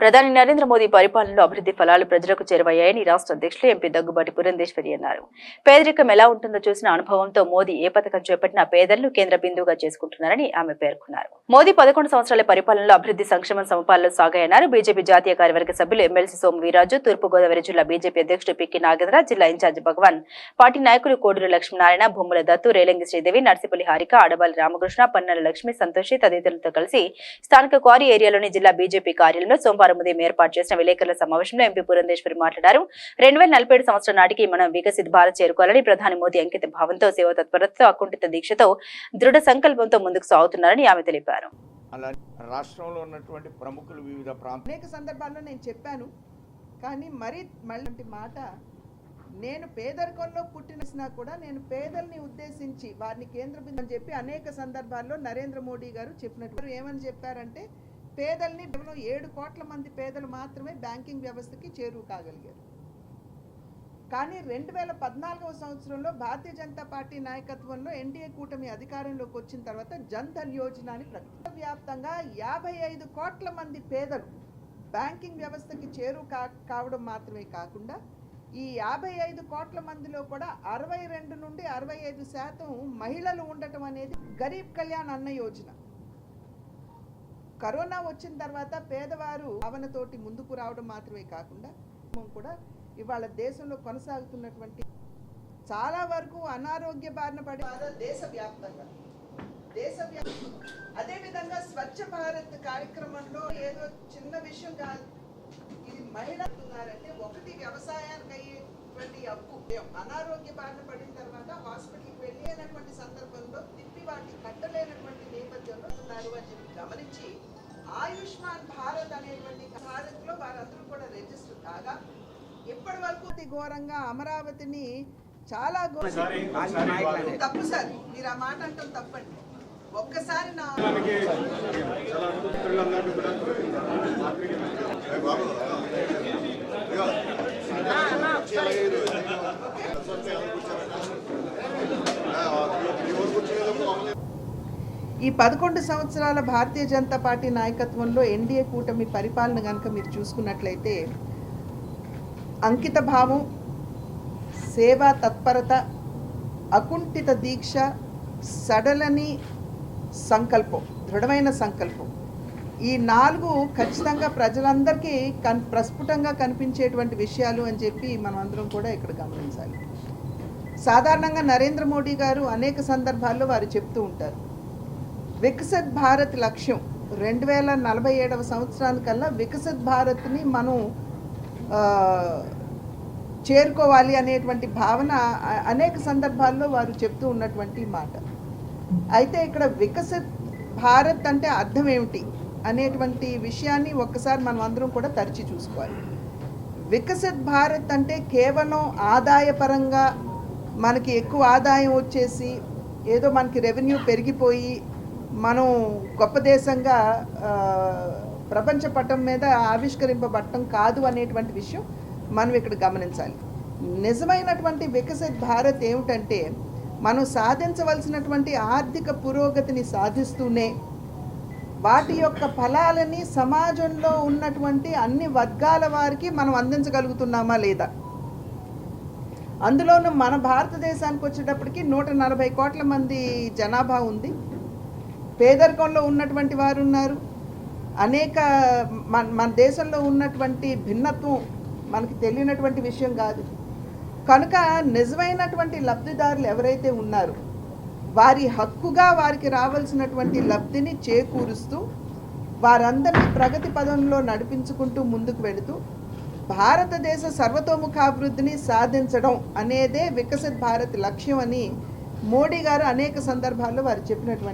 ప్రధాని నరేంద్ర మోదీ పరిపాలనలో అభివృద్ధి ఫలాలు ప్రజలకు చేరువయ్యాయని రాష్ట్ర అధ్యక్షులు ఎంపీ దగ్గుబాటి పురంధేశ్వరి అన్నారు. పేదరికం ఎలా ఉంటుందో చూసిన అనుభవంతో మోదీ ఏ పథకం చేపట్టినా పేదలను కేంద్ర బిందువుగా చేసుకుంటున్నారని ఆమె పేర్కొన్నారు. మోదీ పదకొండు సంవత్సరాల పరిపాలనలో అభివృద్ధి సంక్షేమ సమపాలలో సాగాయన్నారు. బీజేపీ జాతీయ కార్యవర్గ సభ్యులు ఎమ్మెల్సీ సోము వీరాజు తూర్పుగోదావరి జిల్లా బీజేపీ అధ్యక్షుడు పిక్కి నాగేంద్ర జిల్లా ఇన్ఛార్జి భగవాన్ పార్టీ నాయకులు కోడూరు లక్ష్మీనారాయణ భూముల దత్తు రేలంగి శ్రీదేవి నర్సిపల్లి హారిక ఆడబాలి రామకృష్ణ పన్నెల లక్ష్మి సంతోషి తదితరులతో కలిసి స్థానిక క్వారీ ఏరియాలోని జిల్లా బీజేపీ కార్యాలయంలో సోమవారం ఉదయం ఏర్పాటు చేసిన విలేకరుల సమావేశంలో ఎంపీ పురంధేశ్వరి మాట్లాడారు. రెండు వేల నలభై ఏడు సంవత్సరం నాటికి మనం వికసిత్ భారత్ చేరుకోవాలని ప్రధాని మోదీ అంకిత భావంతో సేవ తత్పరతతో అకుంఠిత దీక్షతో దృఢ సంకల్పంతో ముందుకు సాగుతున్నారని ఆమె తెలిపారు. అలా రాష్ట్రంలో ఉన్నటువంటి ప్రముఖులు వివిధ ప్రాంత అనేక సందర్భాల్లో నేను చెప్పాను కానీ మరీ మళ్ళీ మాట నేను పేదరికంలో పుట్టినసినా కూడా నేను పేదల్ని ఉద్దేశించి వారిని కేంద్ర బిందు అని చెప్పి అనేక సందర్భాల్లో నరేంద్ర మోడీ గారు చెప్పినట్టు ఏమని చెప్పారంటే పేదల్ని కేవలం ఏడు కోట్ల మంది పేదలు మాత్రమే బ్యాంకింగ్ వ్యవస్థకి చేరువు కాగలిగారు కానీ రెండు వేల పద్నాలుగవ సంవత్సరంలో భారతీయ జనతా పార్టీ నాయకత్వంలో ఎన్డీఏ కూటమి అధికారంలోకి వచ్చిన తర్వాత జన్ ధన్ యోజన అని ప్రకృతి వ్యాప్తంగా యాభై ఐదు కోట్ల మంది పేదలు బ్యాంకింగ్ వ్యవస్థకి చేరువు కా కావడం మాత్రమే కాకుండా ఈ యాభై ఐదు కోట్ల మందిలో కూడా అరవై రెండు నుండి అరవై ఐదు శాతం మహిళలు ఉండటం అనేది గరీబ్ కళ్యాణ్ అన్న యోజన. కరోనా వచ్చిన తర్వాత పేదవారు భావనతోటి ముందుకు రావడం మాత్రమే కాకుండా కూడా ఇవాళ దేశంలో కొనసాగుతున్నటువంటి చాలా వరకు అనారోగ్య బారిన పడే దేశవ్యాప్తంగా. దేశవ్యాప్తంగా. అదేవిధంగా స్వచ్ఛ భారత్ కార్యక్రమంలో ఏదో చిన్న విషయం కాదు. ఇది మహిళ ఒకటి వ్యవసాయానికి అయ్యేటువంటి అప్పు అనారోగ్య బారిన పడిన తర్వాత హాస్పిటల్కి వెళ్ళేటువంటి సందర్భంలో తిప్పి వాటిని కట్టలేనటువంటి నేపథ్యంలో ఉన్నారు అని చెప్పి గమనించి ఆయుష్మాన్ భారత్ అనేటువంటి భారత్లో వారందరూ కూడా రిజిస్టర్ కాగా ఇప్పటి వరకు ఘోరంగా అమరావతిని చాలా ఘోరంగా తప్పు సార్. మీరు ఆ మాట అంటాం తప్పండి. ఒక్కసారి నా ఈ పదకొండు సంవత్సరాల భారతీయ జనతా పార్టీ నాయకత్వంలో ఎన్డీఏ కూటమి పరిపాలన కనుక మీరు చూసుకున్నట్లయితే అంకిత భావం సేవా తత్పరత అకుంఠిత దీక్ష సడలని సంకల్పం దృఢమైన సంకల్పం. ఈ నాలుగు ఖచ్చితంగా ప్రజలందరికీ కన్ ప్రస్ఫుటంగా కనిపించేటువంటి విషయాలు అని చెప్పి మనం అందరం కూడా ఇక్కడ గమనించాలి. సాధారణంగా నరేంద్ర మోడీ గారు అనేక సందర్భాల్లో వారు చెప్తూ ఉంటారు. వికసిత్ భారత్ లక్ష్యం. రెండు వేల నలభై ఏడవ సంవత్సరానికల్లా వికసిత్ భారత్ని మనం చేరుకోవాలి అనేటువంటి భావన అనేక సందర్భాల్లో వారు చెప్తూ ఉన్నటువంటి మాట. అయితే ఇక్కడ వికసిత్ భారత్ అంటే అర్థం ఏమిటి అనేటువంటి విషయాన్ని ఒక్కసారి మనం అందరం కూడా తరిచి చూసుకోవాలి. వికసిత్ భారత్ అంటే కేవలం ఆదాయపరంగా మనకి ఎక్కువ ఆదాయం వచ్చేసి ఏదో మనకి రెవెన్యూ పెరిగిపోయి మనం గొప్ప దేశంగా ప్రపంచ పటం మీద ఆవిష్కరింపబడటం కాదు అనేటువంటి విషయం మనం ఇక్కడ గమనించాలి. నిజమైనటువంటి వికసిత్ భారత్ ఏమిటంటే మనం సాధించవలసినటువంటి ఆర్థిక పురోగతిని సాధిస్తూనే వాటి యొక్క ఫలాలని సమాజంలో ఉన్నటువంటి అన్ని వర్గాల వారికి మనం అందించగలుగుతున్నామా లేదా? అందులోనూ మన భారతదేశానికి వచ్చేటప్పటికి నూట నలభై కోట్ల మంది జనాభా ఉంది. పేదరికంలో ఉన్నటువంటి వారు ఉన్నారు అనేక మన మన దేశంలో ఉన్నటువంటి భిన్నత్వం మనకి తెలియనటువంటి విషయం కాదు. కనుక నిజమైనటువంటి లబ్ధిదారులు ఎవరైతే ఉన్నారో వారి హక్కుగా వారికి రావాల్సినటువంటి లబ్ధిని చేకూరుస్తూ వారందరినీ ప్రగతి పదంలో నడిపించుకుంటూ ముందుకు వెళుతూ భారతదేశ సర్వతోముఖాభివృద్ధిని సాధించడం అనేదే వికసిత్ భారత్ లక్ష్యం అని మోడీ గారు అనేక సందర్భాల్లో వారు చెప్పినటువంటి